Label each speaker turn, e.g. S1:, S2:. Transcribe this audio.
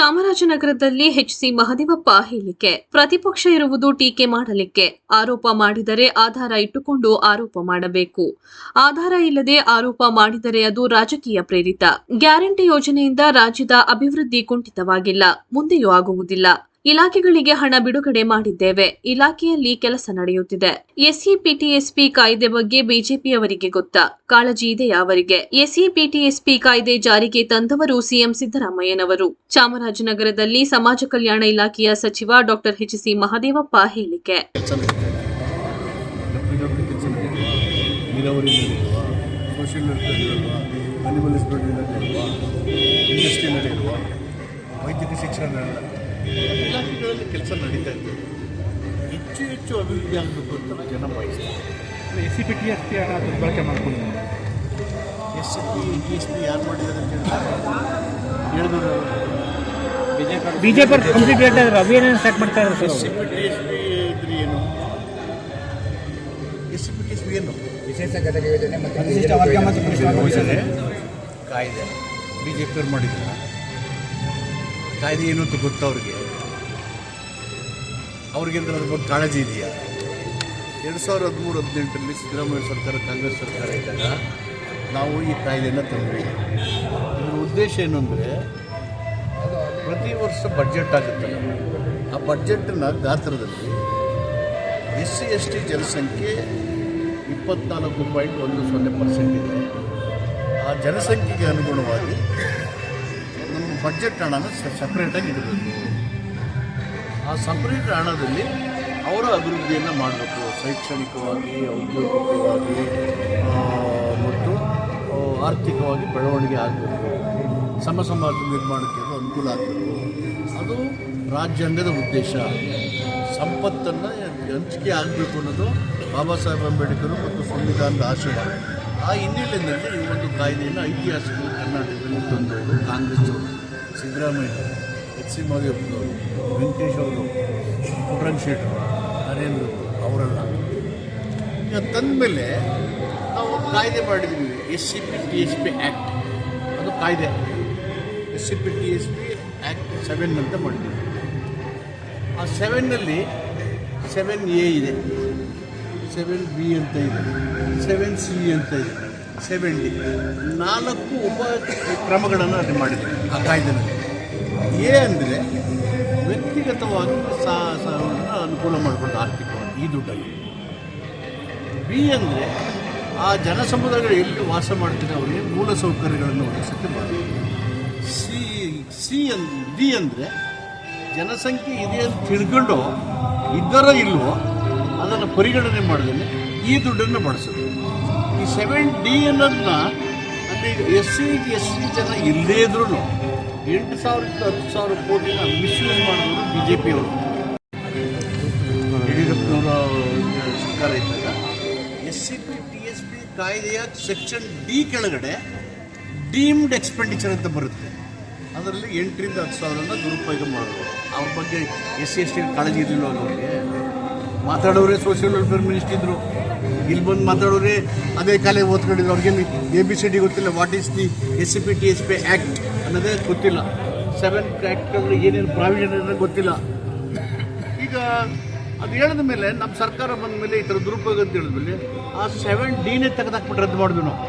S1: ಚಾಮರಾಜನಗರದಲ್ಲಿ ಎಚ್ಸಿ ಮಹದೇವಪ್ಪ ಹೇಳಿಕೆ. ಪ್ರತಿಪಕ್ಷ ಇರುವುದು ಟೀಕೆ ಮಾಡಲಿಕ್ಕೆ. ಆರೋಪ ಮಾಡಿದರೆ ಆಧಾರ ಇಟ್ಟುಕೊಂಡು ಆರೋಪ ಮಾಡಬೇಕು. ಆಧಾರ ಇಲ್ಲದೆ ಆರೋಪ ಮಾಡಿದರೆ ಅದು ರಾಜಕೀಯ ಪ್ರೇರಿತ. ಗ್ಯಾರಂಟಿ ಯೋಜನೆಯಿಂದ ರಾಜ್ಯದ ಅಭಿವೃದ್ಧಿ ಕುಂಠಿತವಾಗಿಲ್ಲ. ಮುಂದೆಯೂ ಆಗುವುದಿಲ್ಲ. ಇಲಾಖೆಗಳಿಗೆ ಹಣ ಬಿಡುಗಡೆ ಮಾಡಿದ್ದೇವೆ. ಇಲಾಖೆಯಲ್ಲಿ ಕೆಲಸ ನಡೆಯುತ್ತಿದೆ. ಎಸ್ಇಪಿಟಿಎಸ್ಪಿ ಕಾಯ್ದೆ ಬಗ್ಗೆ ಬಿಜೆಪಿಯವರಿಗೆ ಗೊತ್ತಾ. ಕಾಳಜಿ ಇದೆಯಾ ಅವರಿಗೆ ಎಸ್ಇಪಿಟಿಎಸ್ಪಿ ಕಾಯ್ದೆ ಜಾರಿಗೆ ತಂದವರು ಸಿಎಂ ಸಿದ್ದರಾಮಯ್ಯನವರು. ಚಾಮರಾಜನಗರದಲ್ಲಿ ಸಮಾಜ ಕಲ್ಯಾಣ ಇಲಾಖೆಯ ಸಚಿವ ಡಾಕ್ಟರ್ ಎಚ್ಸಿ ಮಹದೇವಪ್ಪ ಹೇಳಿಕೆ.
S2: ವೈದ್ಯಕೀಯ ಶಿಕ್ಷಣ ಇಲಾಖೆಗಳಲ್ಲಿ ಕೆಲಸ ನಡೀತಾ ಇದೆ ಹೆಚ್ಚು ಹೆಚ್ಚು ಅಭಿವೃದ್ಧಿ ಆಗಬೇಕು ಅಂತ ಜನ ಬಯಸ್ತಾರೆ.
S3: S C P T S P ದುರ್ಬಳಕೆ ಮಾಡ್ಕೊಂಡು
S2: S P T S P ಯಾರು ಮಾಡಿದ್ದಾರೆ ಅಂತ ಹೇಳಿದ್ರೆ
S3: ಬಿಜೆಪಿ ಕಂಪ್ಲೀಟ್ ಹೇಳ್ತಾ ಇದ್ರು? ಅಭಿಯಾನ ಸ್ಟಾರ್ಟ್ ಮಾಡ್ತಾ ಇದ್ರು
S2: S C P T S P ಇದ್ರೆ ಏನು? S C P T S P ಏನು?
S4: ವಿಶೇಷ ಘಟಕ ಯೋಜನೆ ಮತ್ತು
S3: ವಿಶಿಷ್ಟ ವರ್ಗ ಮತ್ತು
S2: ಕಾಯ್ದೆ. ಬಿ ಜೆ ಪಿಯವ್ರು ಮಾಡಿದ್ದಾರೆ. ಕಾಯ್ದೆ ಏನು ಅಂತ ಗೊತ್ತು ಅವ್ರಿಗೆ? ಅದ್ರ ಬಗ್ಗೆ ಕಾಳಜಿ ಇದೆಯಾ? ಎರಡು ಸಾವಿರದ ಹದಿಮೂರು, ಹದಿನೆಂಟರಲ್ಲಿ ಸಿದ್ದರಾಮಯ್ಯ ಸರ್ಕಾರ, ಕಾಂಗ್ರೆಸ್ ಸರ್ಕಾರ ಇದ್ದಾಗ ನಾವು ಈ ಕಾಯ್ದೆಯನ್ನು ತಂದ್ವಿ. ಇದರ ಉದ್ದೇಶ ಏನು ಅಂದರೆ, ಪ್ರತಿ ವರ್ಷ ಬಡ್ಜೆಟ್ ಆಗುತ್ತೆ. ಆ ಬಡ್ಜೆಟ್ನ ಗಾತ್ರದಲ್ಲಿ ಎಸ್ ಸಿ ಎಸ್ ಟಿ ಜನಸಂಖ್ಯೆ ಇಪ್ಪತ್ನಾಲ್ಕು ಪಾಯಿಂಟ್ ಒಂದು ಸೊನ್ನೆ ಪರ್ಸೆಂಟ್ ಇದೆ. ಆ ಜನಸಂಖ್ಯೆಗೆ ಅನುಗುಣವಾಗಿ ಬಡ್ಜೆಟ್ ಹಣನ ಸಪ್ರೇಟಾಗಿ ಇಡಬೇಕು. ಆ ಸಪ್ರೇಟ್ ಹಣದಲ್ಲಿ ಅವರ ಅಭಿವೃದ್ಧಿಯನ್ನು ಮಾಡಬೇಕು. ಶೈಕ್ಷಣಿಕವಾಗಿ, ಔದ್ಯೋಗಿಕವಾಗಿ ಮತ್ತು ಆರ್ಥಿಕವಾಗಿ ಬೆಳವಣಿಗೆ ಆಗಬೇಕು. ಸಮ ಸಮಾಜ ನಿರ್ಮಾಣಕ್ಕೆ ಅನುಕೂಲ ಆಗಬೇಕು. ಅದು ರಾಜ್ಯಾಂಗದ ಉದ್ದೇಶ. ಸಂಪತ್ತನ್ನು ಹಂಚಿಕೆ ಆಗಬೇಕು ಅನ್ನೋದು ಬಾಬಾ ಸಾಹೇಬ್ ಅಂಬೇಡ್ಕರ್ ಮತ್ತು ಸಂವಿಧಾನದ ಆಶಯ. ಆ ಹಿನ್ನೆಲೆಯಲ್ಲಿ ಈ ಒಂದು ಕಾಯ್ದೆಯನ್ನು ಐತಿಹಾಸಿಕ ಕರ್ನಾಟಕದಲ್ಲಿ ತಂದವರು ಕಾಂಗ್ರೆಸ್ ಅವರು ಸಿದ್ದರಾಮಯ್ಯ ಎಚ್ ಸಿ ಮಾದೇವಪ್ಪನವರು ವೆಂಕಟೇಶ್ ಅವರು ಪುಟ್ರಂಗ್ ಶೆಟ್ಟರು ನರೇಂದ್ರ ಅವರೆಲ್ಲ. ಈಗ ತಂದಮೇಲೆ ನಾವು ಕಾಯ್ದೆ ಮಾಡಿದ್ವಿ S C P T S P act ಅದು ಕಾಯ್ದೆ. S C P T S P act seven ಅಂತ ಮಾಡಿದ್ವಿ. ಆ ಸೆವೆನ್ನಲ್ಲಿ ಸೆವೆನ್ ಎ ಇದೆ, ಸೆವೆನ್ ಬಿ ಅಂತ ಇದೆ, ಸೆವೆನ್ ಸಿ ಅಂತ ಇದೆ. ಸೆವೆನ್ ಡಿ ನಾಲ್ಕು ಉಪ ಕ್ರಮಗಳನ್ನು ಅದು ಮಾಡಿದೆ ಆ ಕಾಯ್ದೆನಲ್ಲಿ. ಅಂದರೆ, ವ್ಯಕ್ತಿಗತವಾಗಿ ಅನುಕೂಲ ಮಾಡಿಕೊಂಡು ಆರ್ಥಿಕವಾಗಿ ಈ ದುಡ್ಡಲ್ಲಿ ಬಿ ಅಂದರೆ, ಆ ಜನಸಮುದಾಯಗಳು ಎಲ್ಲಿ ವಾಸ ಮಾಡ್ತಾರೆ ಅವರಿಗೆ ಮೂಲ ಸೌಕರ್ಯಗಳನ್ನು ಒದಗಿಸೋಕ್ಕೆ ಮಾಡಿ ಸಿ ಸಿ ಅನ್ ಡಿ ಅಂದರೆ, ಜನಸಂಖ್ಯೆ ಇದೆ ಅಂತ ತಿಳ್ಕೊಂಡು, ಇದ್ದರೋ ಇಲ್ವೋ, ಅದನ್ನು ಪರಿಗಣನೆ ಮಾಡಿದ್ರೆ ಈ ದುಡ್ಡನ್ನು ಬಳಸೋದು. ಸೆವೆನ್ ಡಿ ಅನ್ನೋದನ್ನ ಎಸ್ ಸಿ ಎಸ್ ಸಿ ಜನ ಇಲ್ಲದೇ ಇದ್ರೂ ಎಂಟು ಸಾವಿರದಿಂದ ಹತ್ತು ಸಾವಿರ ಕೋಟಿನ ಮಿಸ್ಯೂಸ್ ಮಾಡೋದು ಬಿ ಜೆ ಪಿಯವರು ಯಡಿಯೂರಪ್ಪನವರ ಸರ್ಕಾರ ಇದ್ದಾಗ S C, P, T, S P ಕಾಯ್ದೆಯ ಸೆಕ್ಷನ್ ಡಿ ಕೆಳಗಡೆ ಡೀಮ್ಡ್ ಎಕ್ಸ್ಪೆಂಡಿಚರ್ ಅಂತ ಬರುತ್ತೆ. ಅದರಲ್ಲಿ ಎಂಟರಿಂದ ಹತ್ತು ಸಾವಿರನ ದುರುಪಯೋಗ ಮಾಡೋದು ಅವ್ರ ಬಗ್ಗೆ ಎಸ್ ಸಿ, ಎಸ್ ಟಿ ಕಾಳಜಿ ಇರಲಿಲ್ಲ ಅವ್ರಿಗೆ ಮಾತಾಡೋರೇ ಸೋಷಿಯಲ್ ವೆಲ್ಫೇರ್ ಮಿನಿಸ್ಟ್ರಿ ಇದ್ರು. ಇಲ್ಲಿ ಬಂದು ಮಾತಾಡೋರೇ, ಅದೇ ಕಾಲೇ ಓದ್ಕೊಂಡಿದ್ರು. ಅವ್ರಿಗೇನು ಎ ಬಿ ಸಿ ಡಿ ಗೊತ್ತಿಲ್ಲ. What is the S C P T S P act ಅನ್ನೋದೇ ಗೊತ್ತಿಲ್ಲ. ಸೆವೆನ್ ಆ್ಯಕ್ಟಲ್ಲಿ ಏನೇನು ಪ್ರಾವಿಷನ್ ಅನ್ನೋದು ಗೊತ್ತಿಲ್ಲ. ಈಗ ಅದು ಹೇಳಿದ ಮೇಲೆ ನಮ್ಮ ಸರ್ಕಾರ ಬಂದ ಮೇಲೆ ಈ ಥರ ದುರುಪಯೋಗ ಅಂತ ಹೇಳಿದ್ಮೇಲೆ ಆ ಸೆವೆನ್ ಡಿನೇ ತೆಗೆದಾಕ್ಬಿಟ್ಟು ರದ್ದು ಮಾಡಿದ್ವಿ ನಾವು.